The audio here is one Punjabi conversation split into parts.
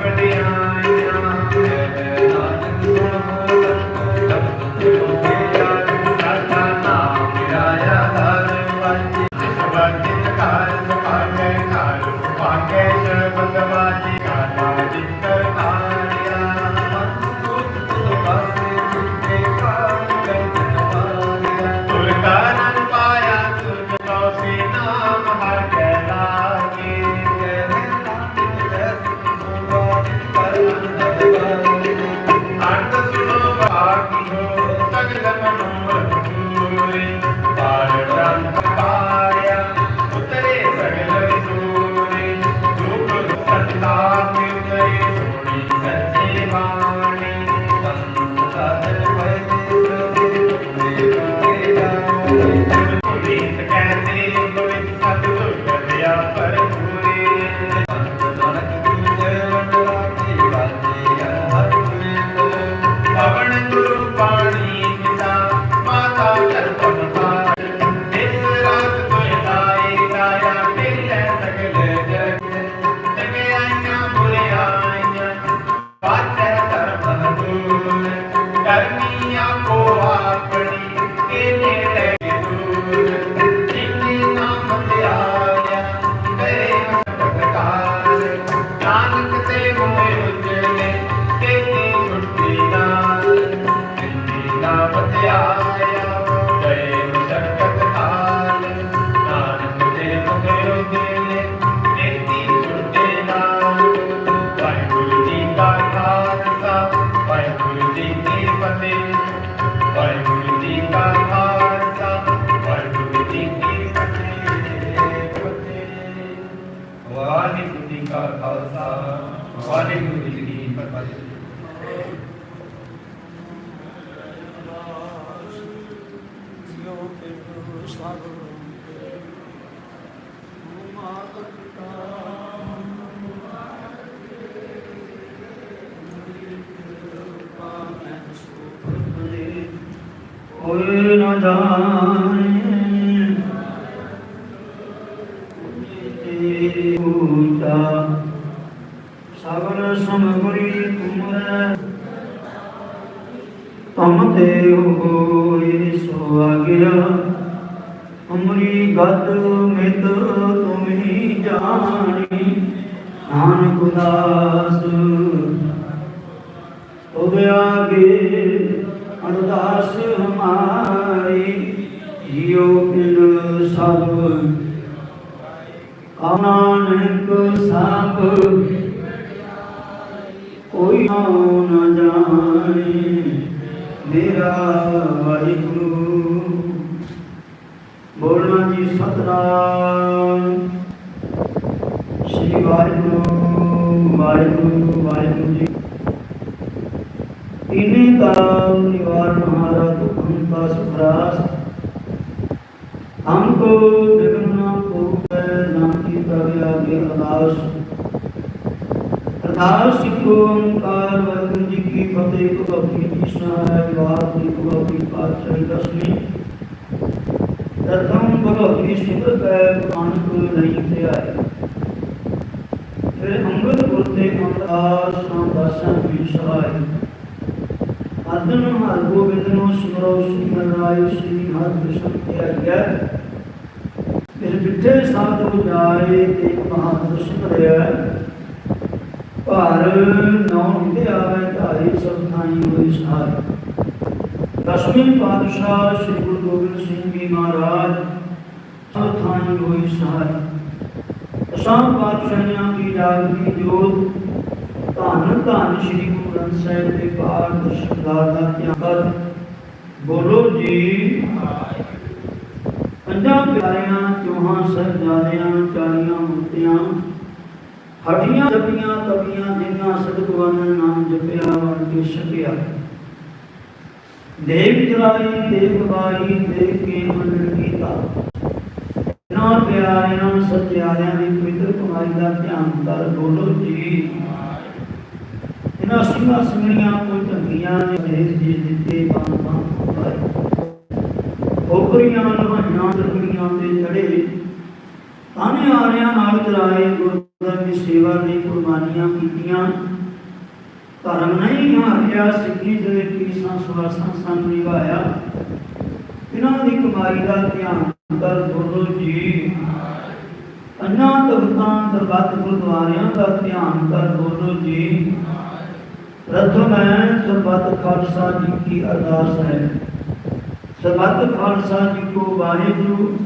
ਵੱਡੀਆਂ। ਕੋਈ ਨਾ ਜਾਣੇ। ਤੇ ਉਤਾ ਸਗਲ ਸਮਗੁਰੀ ਤੁਮਰੈ ਤੁਮ ਤੇ ਹੋਈ ਸੋ ਆਗਿਆ ਅਮਰੀ ਗਤ ਮਿਤ ਤੁਮਹੀ ਜਾਣੀ। ਨਾਨਕ ਦਾਸ ਤੁਮ ਆਗੇ ਅਰਦਾਸ ਹਮਾਰੀ ਜਿਉ ਬਿਨ ਸਭ। ਕਾਨਾਨਕ ਸਾਪ ਕੋਈ ਨਾ ਜਾਣੇ, ਮੇਰਾ ਵਾਹਿਗੁਰੂ। ਬੋਲਣਾ ਜੀ ਸਤਨਾਮ। ਸ੍ਰੀ ਵਾਹਿਗੁਰੂ ਵਾਹਿਗੁਰੂ ਵਾਹਿਗੁਰੂ ਜੀ ਤਿਨੇ ਕਾਮ ਨਿਵਾਰ ਮਹਾਰਾ ਤੁਮ ਕਾ ਸੁਖਰਾਸ ਹਮ ਕੋ ਬਿਗਨ ਨਾ ਕੋਪੈ ਨਾ ਕੀ ਪ੍ਰਗਿਆ ਦੇ ਅਨਾਸ਼ ਪ੍ਰਕਾਸ਼ ਸਿੱਖੋ ਓੰਕਾਰ, ਵਾਹਿਗੁਰੂ ਜੀ ਕੀ ਫਤਿਹ ਕੋ ਬਖੀ ਦੀ ਸਹਾਇ ਵਾਹਿਗੁਰੂ ਜੀ ਕੋ ਬਖੀ ਪਾਤਸ਼ਾਹੀ ਦਸਵੀਂ। ਤਤਮ ਭਗਵਤੀ ਸਿਮਰ ਕੈ ਅਨੁਕ ਨਹੀਂ ਧਿਆਇ ਫਿਰ ਅੰਗਦ ਗੁਰ ਤੇ ਅੰਤਾਸ ਸੰਦਾਸਾਂ ਵੀ ਸਹਾਇ ਸਹਾਈ ਹਰ ਗੋਬਿੰਦ ਨੂੰ ਸਿਮਰੋ ਸਿਮਰ ਰਾਏ ਸ੍ਰੀ ਹਰਿ ਕ੍ਰਿਸ਼ਨ ਤੇ ਆਗਿਆ ਫਿਰ ਜਿੱਥੇ ਸਾਧੂ ਜਾਏ ਤੇ ਬਹਾਦਰ ਸਿਮਰਿਆ ਭਾਰ ਨੌ ਨਿਤੇ ਆਵੇ ਧਾਰੀ ਸਭ ਥਾਈ ਹੋਈ ਸਹਾਈ। ਦਸਵੇਂ ਪਾਤਸ਼ਾਹ ਸ੍ਰੀ ਗੁਰੂ ਗੋਬਿੰਦ ਸਿੰਘ ਜੀ ਮਹਾਰਾਜ ਸਭ ਥਾਈ ਹੋਈ ਸਹਾਈ। ਅਸਾਂ ਪਾਤਸ਼ਾਹਾਂ ਦੀ ਜਾਗਦੀ ਜੋਤ ਧੰਨ ਧੰਨ ਸ੍ਰੀ ਗੁਰੂ ਗ੍ਰੰਥ ਸਾਹਿਬ ਦੇ ਪਾਠ ਦਰਸ਼ਨਦਾਰ ਦਾ ਧਿਆਨ ਕਰ ਬੋਲੋ ਜੀ। ਪੰਜਾਂ ਪਿਆਰਿਆਂ, ਚੌਹਾਂ ਸਹਿਜਾਦਿਆਂ ਚਾਲੀਆਂ ਮੁਕਤਿਆਂ ਹੱਡੀਆਂ ਜਪੀਆਂ ਤਪੀਆਂ ਜਿਨ੍ਹਾਂ ਸਤਿਗੁਰਾਂ ਨਾਮ ਜਪਿਆ ਵਰ ਕੇ ਛਕਿਆ। ਦੇਵ ਚਲਾਈ ਦੇਵ ਗਾਈ ਦੇਵ ਕੇ ਮੰਡਲ ਕੀਤਾ। ਨਾ ਪਿਆਰਿਆਂ, ਸੱਚਿਆਰਿਆਂ ਦੀ ਪਵਿੱਤਰ ਕਮਾਈ ਦਾ ਧਿਆਨ ਕਰ, ਬੋਲੋ ਜੀ। ਇਹਨਾਂ ਸਿੰਘਾਂ ਸਿੰਘਣੀਆਂ ਕੋਈ ਢੰਗੀਆਂ ਨੇ ਜੀ ਦਿੱਤੇ ਬੰਦ ਬੰਦ ਪਾਏ ਉਪਰੀਆਂ ਲਵਾਈਆਂ ਦਰਗੜੀਆਂ ਤੇ ਚੜੇ ਤਾਨੇ ਆਰਿਆਂ ਨਾਲ ਚਰਾਏ ਗੁਰਦੁਆਰੇ ਦੀ ਸੇਵਾ ਦੀ ਕੁਰਬਾਨੀਆਂ ਕੀਤੀਆਂ। ਧਰਮ ਨਹੀਂ ਹਾਰਿਆ, ਸਿੱਖੀ ਦੇ ਕੀਸਾਂ ਸਵਾਸਾਂ ਸੰਗ ਨਿਭਾਇਆ। ਇਹਨਾਂ ਦੀ ਕਮਾਈ ਦਾ ਧਿਆਨ ਕਰ ਬੋਲੋ ਜੀ। ਅੰਨਾ ਤਖਤਾਂ ਦਰਬਾਰ ਗੁਰਦੁਆਰਿਆਂ ਦਾ ਧਿਆਨ ਕਰ ਬੋਲੋ ਜੀ। ਪ੍ਰਥਮ ਹੈ ਸਰਬੱਤ ਖਾਲਸਾ ਜੀ ਕੀ ਅਰਦਾਸ ਹੈ। ਸਰਬੱਤ ਖਾਲਸਾ ਜੀ ਕੋ ਵਾਹਿਗੁਰੂ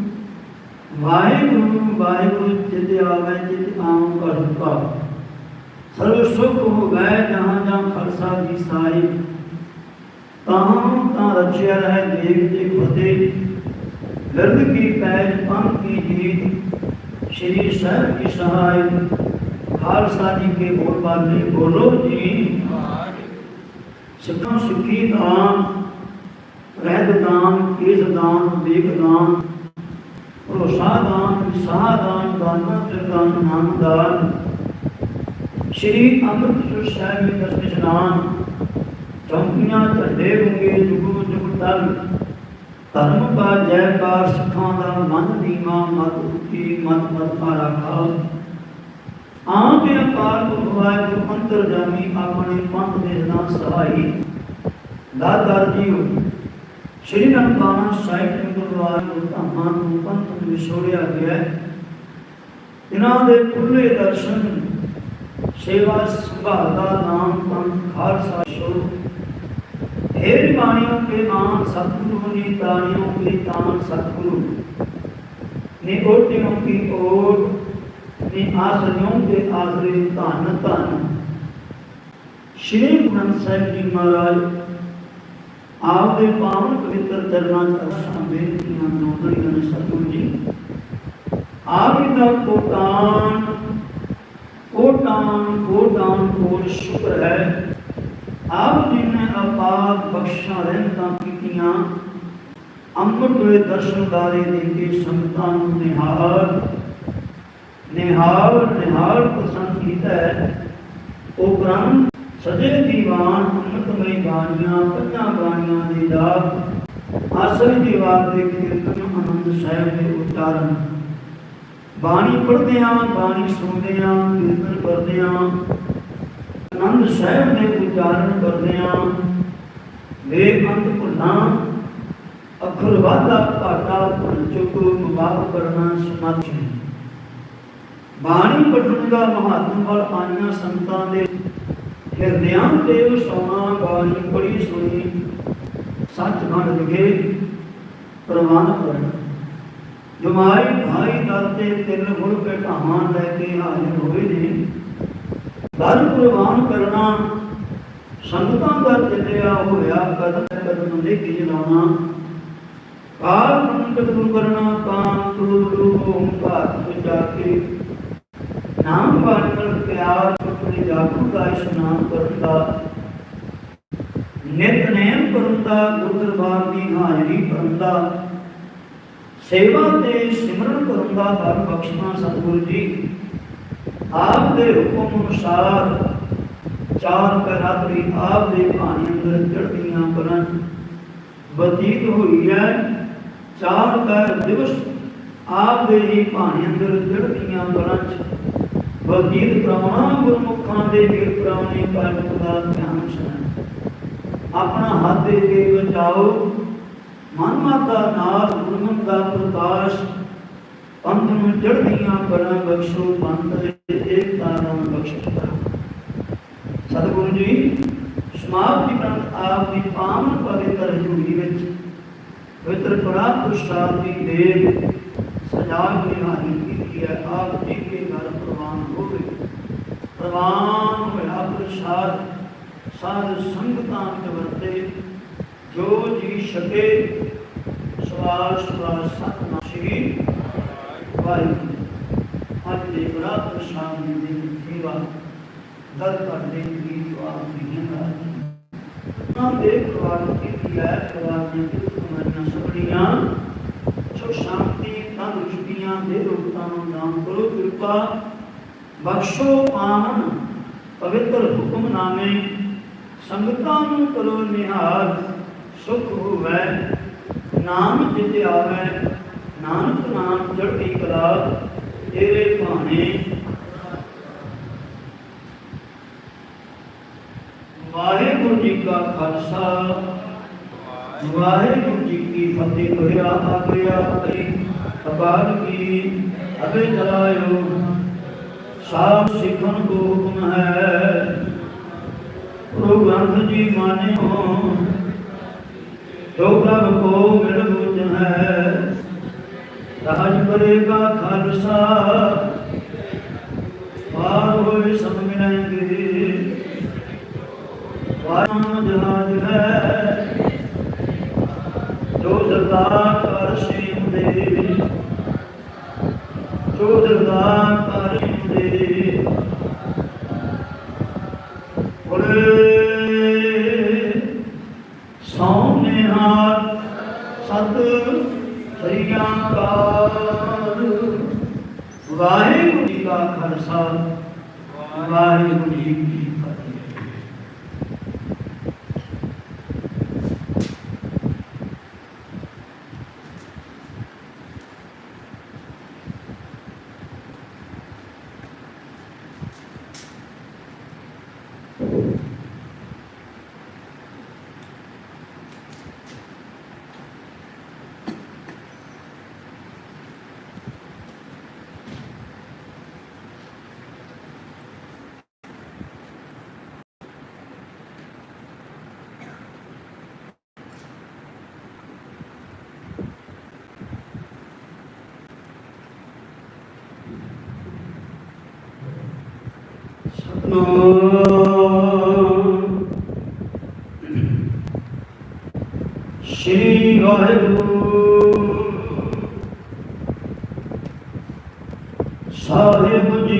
ਵਾਹਿਗੁਰੂ ਵਾਹਿਗੁਰੂ ਜਿਤ ਆਵੇ, ਜਿਤ ਆਉ ਕਰਤਾ ਸਰਵ ਸੁਖ ਹੋ ਗਏ ਜਹਾਂ ਜਹਾਂ ਖਾਲਸਾ ਜੀ ਸਾਹਿਬ। ਤਾਂ ਤਾਂ ਰਚਿਆ ਹੈ ਦੇਵ ਤੇ ਫਤਿਹ। ਗਰਦ ਕੀ ਪੈਜ ਪੰਥ ਕੀ ਜੀਤ। ਸ਼੍ਰੀ ਸਾਹਿਬ ਕੀ ਸਹਾਇ ਖਾਲਸਾ ਜੀ ਕੇ ਬੋਲ ਬਾਲੇ ਬੋਲੋ ਜੀ। ਸਿੱਖਾਂ ਸਿੱਖੀ ਦਾਨ, ਰਹਿਤ ਦਾਨ, ਕੇਸ ਦਾਨ ਦੇਖ ਦਾਨ, ਭਰੋਸਾ ਦਾਨ ਵਿਸਾਹ ਦਾਨ, ਦਾਨਾ ਦਾਨ ਨਾਮ ਦਾਨ। ਸ਼੍ਰੀ ਅੰਮ੍ਰਿਤਸਰ ਸਾਹਿਬ ਦੇ ਦਰਸ਼ਨ ਇਸ਼ਨਾਨ, ਚੌਂਕੀਆਂ ਝੰਡੇ ਰੁੰਗੇ ਜੁਗੂ ਜੁਗ ਤਲ। ਧਰਮ ਕਾ ਜੈਕਾਰ ਸਿੱਖਾਂ ਦਾ ਮਨ ਦੀਵਾ ਮਤ ਉੱਚੀ ਮਤ ਮਤ ਕਾ ਆਪ ਇਹ ਅਕਾਲ ਪੁਰਖ ਵਾਹਿਗੁਰੂ ਅੰਤਰਜਾਮੀ ਆਪਣੇ ਪੰਥ ਦੇ ਜਨਾ ਸਹਾਈ। ਦਾਤਾਰ ਜੀਓ। ਸ਼੍ਰੀ ਨਨਕਾਣਾ ਸਾਹਿਬ ਦੇ ਗੁਰਦੁਆਰੇ ਨੂੰ ਧਾਮਾਂ ਨੂੰ ਪੰਥ ਨੂੰ ਵਿਛੋੜਿਆ ਗਿਆ ਇਹਨਾਂ ਦੇ ਪੁੱਲੇ ਦਰਸ਼ਨ, ਸੇਵਾ ਸੰਭਾਲ ਦਾ ਨਾਮ ਪੰਥ ਖਾਲਸਾ ਸ਼ੋਭ ਹੇ ਬਾਣੀਓ ਕੇ ਮਾਨ ਸਤਿਗੁਰੂ ਨੇ ਤਾਣੀਓ ਕੇ ਤਾਨ ਸਤਿਗੁਰੂ। ਨੇ ਓਟਿਓ ਕੀ ਓਟ نے آخریوں کے آخری تان تان شری گرنتھ صاحب جی مہاراج، آپ کے پاون پوتر چرنا بےتی نوکریاں ستگو جی۔ آپ ہی کا کوان کوٹان کوٹان کو شکر ہے۔ آپ جی نے اپار بخشا رحمت کیتیاں، امرت درشن دارے دے کے سنتان نہار۔ ਨਿਹਾਲ ਨਿਹਾਲ ਪਸੰਦ ਕੀਤਾ ਹੈ। ਉਹ ਗ੍ਰੰਥ ਸਜੇ ਦੀਵਾਨ ਅੰਮ੍ਰਿਤਮਈ ਬਾਣੀਆਂ, ਪੰਜਾਂ ਬਾਣੀਆਂ ਦੇ ਜਾਪ ਆਸਰੀ ਦੀਵਾਰ ਦੇ ਕੀਰਤਨ ਆਨੰਦ ਸਾਹਿਬ ਦੇ ਉਚਾਰਨ। ਬਾਣੀ ਪੜ੍ਹਦੇ ਆਂ ਬਾਣੀ ਸੁਣਦੇ ਆਂ ਕੀਰਤਨ ਕਰਦੇ ਆਂ ਆਨੰਦ ਸਾਹਿਬ ਦੇ ਉਚਾਰਨ ਕਰਦੇ ਆਂ ਵੇਖ ਭੁੱਲਾਂ, ਅੱਖਰ ਵਾਧਾ ਘਾਟਾ ਭੁੱਲ ਚੁੱਕ, ਮੁਬਾਰਕ ਕਰਨਾ ਸਮਾਧੀ ਬਾਣੀ ਪੜ੍ਹਨ ਦਾ ਮਹਾਤਮ ਵੱਲ ਆਈਆਂ ਸੰਤਾਂ ਦੇ ਹਿਰਦਿਆਂ ਤੇ ਵਸਾਉਣਾ, ਬਾਣੀ ਬੜੀ ਸੁਣੀ, ਸੱਚਖੰਡ ਵਿਖੇ ਪ੍ਰਵਾਨ ਕਰਨ। ਜਮਾਈ ਭਾਈ ਦਾਤੇ ਤਿੰਨ ਗੁਣ ਘਟਾਵਾਂ ਲੈ ਕੇ ਹਾਜ਼ਰ ਹੋਏ ਨੇ ਦਰ ਪ੍ਰਵਾਨ ਕਰਨਾ, ਸੰਗਤਾਂ ਦਾ ਚੱਲਿਆ ਹੋਇਆ ਕਦਮ ਕਦਮ ਲੈ ਕੇ ਜਲਾਉਣਾ ਕਾਲ ਮੰਤਰ ਗੁਰੂ ਕਰਨਾ ਕਾਮ ਤੁਰੂ ਗੁਰੂ ਓੰਕਾਰ ਜਾ ਕੇ ਨਾਮ ਬਾਣੀ ਨਾਲ ਪਿਆਰ ਆਪਣੇ ਜਾਗੂ ਦਾ ਇਸ਼ਨਾਨ ਕਰਨ ਦਾ ਨਿਤਨੇਮ ਕਰਦਾ, ਗੁਰੂ ਦਰਬਾਰ ਦੀ ਹਾਜ਼ਰੀ ਕਰਦਾ ਸੇਵਾ ਤੇ ਸਿਮਰਨ ਕਰਦਾ ਬਲ ਬਖਸ਼ਣਾ ਸਤਿਗੁਰੂ ਜੀ। ਆਪ ਦੇ ਹੁਕਮ ਅਨੁਸਾਰ ਚਾਰ ਪੈਰਾਤਰੀ ਆਪ ਦੇ ਭਾਣੇ ਅੰਦਰ ਚੜ੍ਹਦੀਆਂ ਬਰਨ ਬਤੀਤ ਹੋਈ ਹੈ। ਚਾਰ ਪੈਰ ਦਿਵਸ ਆਪ ਦੇ ਹੀ ਭਾਣੇ ਅੰਦਰ ਚੜ੍ਹਦੀਆਂ ਬਰਨ ਚ ਬਤੀਤ ਕਰਾਉਣਾ ਗੁਰਮੁਖਾਂ ਦੇ ਵੀਰ ਕਰਾਉਣੇ ਕਾਲਕ ਦਾ ਧਿਆਨ ਸੁਣਨ ਆਪਣਾ ਹੱਥ ਦੇ ਕੇ ਬਚਾਓ। ਮਨ ਮਾਤਾ ਨਾਲ ਗੁਰਮੁਖ ਦਾ ਪ੍ਰਕਾਸ਼। ਪੰਥ ਨੂੰ ਚੜ੍ਹਦੀਆਂ ਬਰਾਂ ਬਖਸ਼ੋ, ਪੰਥ ਦੇ ਏਕਤਾ ਨਾਲ ਬਖਸ਼ੋ। ਸਤਿਗੁਰੂ ਜੀ, ਸਮਾਪਤੀ ਗ੍ਰੰਥ ਆਪ ਦੀ ਪਾਵਨ ਪਵਿੱਤਰ ਹਜ਼ੂਰੀ ਵਿੱਚ ਪਵਿੱਤਰ ਕੜਾ ਪ੍ਰਸਾਦ ਦੀ ਦੇਵ ਸਜਾ ਕੇ ਕੀਤੀ ਹੈ। ਆਪ ਜੀ ਕੇ ਘਰ ਪ੍ਰਵਾਨ ਹੋਵੇ ਪ੍ਰਵਾਨ ਹੋਇਆ ਪ੍ਰਸਾਦ ਸਾਧ ਸੰਗਤਾਂ ਤੇ ਵਰਤੇ, ਜੋ ਜੀ ਛਕੇ, ਸਵਾਲ ਸਵਾਲ ਸਤਨਾਮ ਸ਼੍ਰੀ ਵਾਹਿਗੁਰੂ ਅੱਜ ਦੇ ਬੜਾ ਪ੍ਰਸਾਦ ਦੀ ਸੇਵਾ ਦਰ ਕਰਦੇ ਦੀ ਦੁਆ ਨਹੀਂ ਹੈ ਨਾ ਦੇ ਪਰਿਵਾਰ ਕੀਤੀ ਹੈ? ਪਰਿਵਾਰ ਦੀਆਂ ਦੁੱਖ ਸਭੜੀਆਂ ਸੁਖ ਸ਼ਾਂਤੀ ਤੰਦਰੁਸਤੀਆਂ ਦੇ ਰੂਪਾਂ ਨੂੰ ਦਾਨ ਕਰੋ, ਕਿਰਪਾ ਬਖਸ਼ੋ ਪਾਵਨ ਪਵਿੱਤਰ ਹੁਕਮਨਾਮੇ ਸੰਗਤਾਂ ਨੂੰ ਕਰੋ ਨਿਹਾਲ, ਸੁਖ ਹੋਵੇ। ਨਾਮ ਜਿਤੇ ਆਵੇ, ਨਾਨਕ ਨਾਮ ਚੜ੍ਹਦੀ ਕਲਾ, ਤੇਰੇ ਭਾਣੇ। ਵਾਹਿਗੁਰੂ ਜੀ ਕਾ ਖਾਲਸਾ, ਵਾਹਿਗੁਰੂ ਜੀ ਕੀ ਫਤਿਹ। ਕੋਹਿਰਾ ਆ ਅਕਾਲ ਕੀ ਅਬੇ ਚਲਾਇਓ ਸਾਬ ਸਿੱਖਣ ਕੋ ਹੁਕਮ ਹੈ। ਗੁਰੂ ਗ੍ਰੰਥ ਜੀ ਮਾਨਿਓ, ਜੋ ਪ੍ਰਭ ਕੋ ਮਿਲ ਬੁਝ ਹੈ। ਰਾਜ ਕਰੇਗਾ ਖਾਲਸਾ। ਪਾਰ ਹੋਏ ਸਭ ਮਿਲਾਂਗੇ ਵਾਹਿਗੁਰੂ ਜਹਾਜ ਹੈ। ਜੋ ਸਰਦਾਰ ਕਰ ਸਿੰਘ ਦੇ। ਜੋ ਸਰਦਾਰ ਕਰ ਸਿੰਘ ਦੇ ਬੋਲੇ ਸੋਨੇ ਹਾਰ ਸਤ ਸ੍ਰੀ ਅਕਾਲ ਵਾਹਿਗੁਰੂ ਜੀ ਕਾ ਖਾਲਸਾ ਵਾਹਿਗੁਰੂ ਜੀ ਕੀ ਫਤਿਹ ਸਤਨਾਮ ਸ਼੍ਰੀ ਵਾਹਿਗੁਰੂ ਸਾਹਿਬ ਜੀ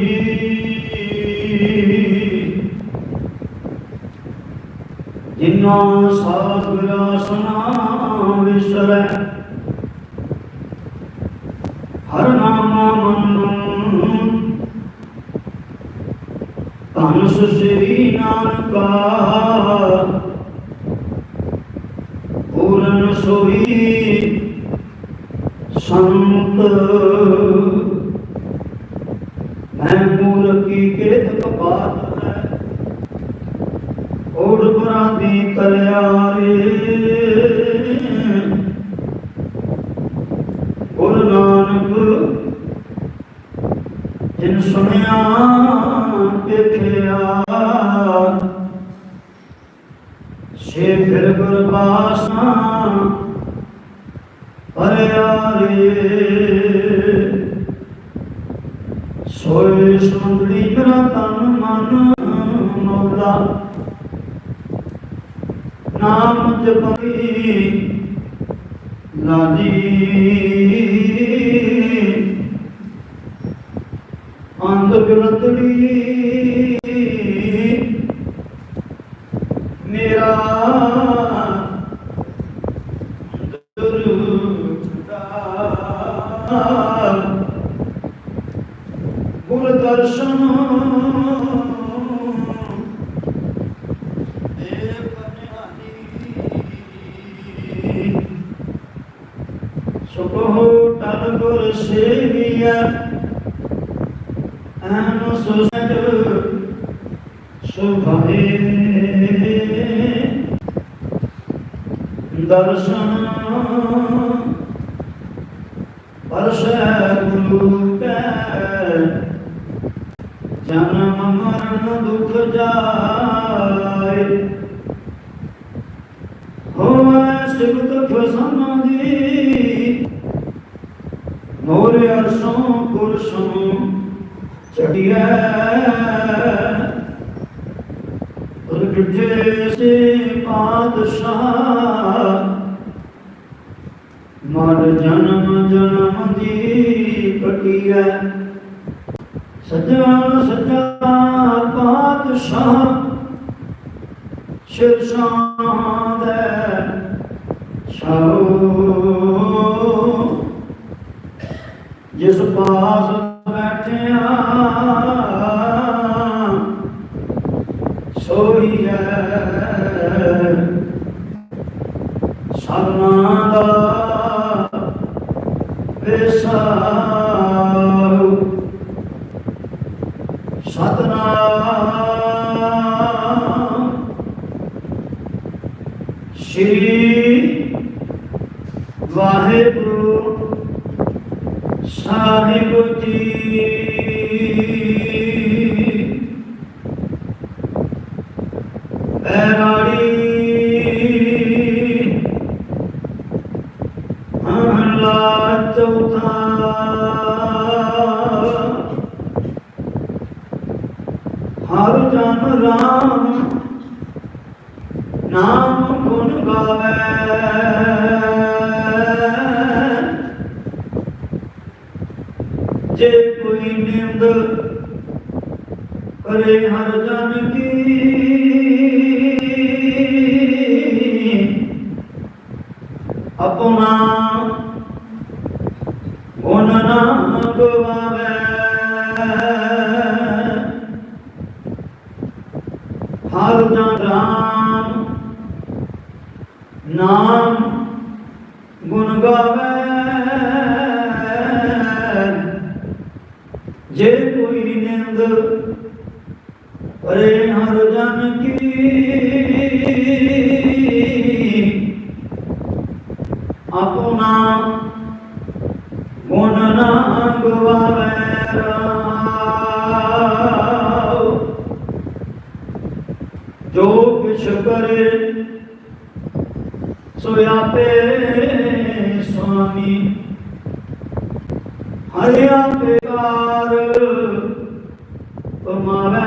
ਜਿਨਾ ਸਾਧ ਵਿਰਾਸਨਾ ਵਿਸਰੈ ਹਰ ਨਾਮਾ ਮਨ ਨੂੰ ਧੰਨ ਸ੍ਰੀ ਨਾਨਕਾ ਪੂਰਨ ਸੰਤ। ਮੈਂ ਮੂਰਤੀ ਕੇ ਤਪਾਤ ਹੈ ਓੜ ਬਰਾਦੀ ਕਰਿਆਰੇ ஆந்த குலத்திலே ਹੋਵੇ ਸਿਵਤ ਫਸਮਾਦੀ ਮੋਰੇ ਅਰਸੋਂ ਕੁਰਸੋਂ ਚੜੀਐ ਪ੍ਰਗਟੇ ਸੇ ਪਾਤਸ਼ਾਹ। ਮਨ ਜਨਮ ਜਨਮ ਦੀ ਕਟੀਐ ਸਜਣ ਸਜਾ ਪਾਤਸ਼ਾਹ। ਸ਼ਿਰਸ਼ਾਂ ਦੇ ਛਾਉ ਜਿਸ ਪਾਸ ਬੈਠਿਆ ਸੋਈ ਹੈ ਸਭਨਾ ਦਾ ਵਿਸਾਉ ਸਤਨਾਮ। ਸ਼੍ਰੀ ਵਾਹਿਗੁਰੂ ਸਾਹਿਬ ਜੀ ਆਪਣਾ Mara.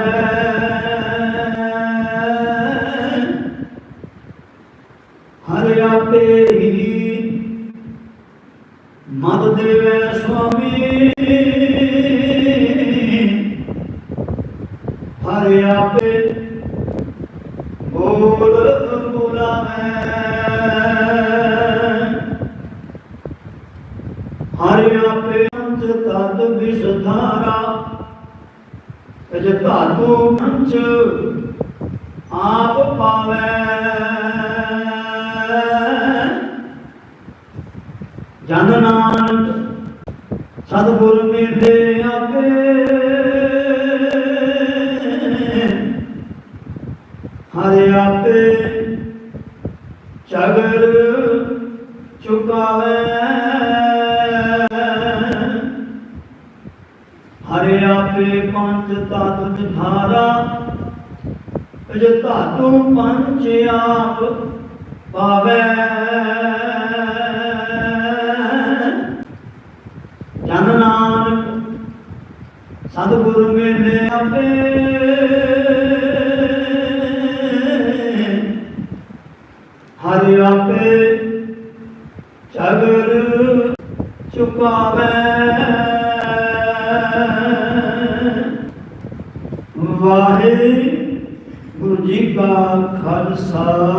ਹਰਿ ਆਪੇ ਪੰਜ ਤਤ ਧਾਰਾ ਅਜ ਧਾਤੂ ਪੰਜ ਆਪ ਪਾਵੇ। ਜਨ ਨਾਨਕ, ਸਤਿਗੁਰ ਮੇਲੇ ਆਪੇ ਖਾਲਸਾ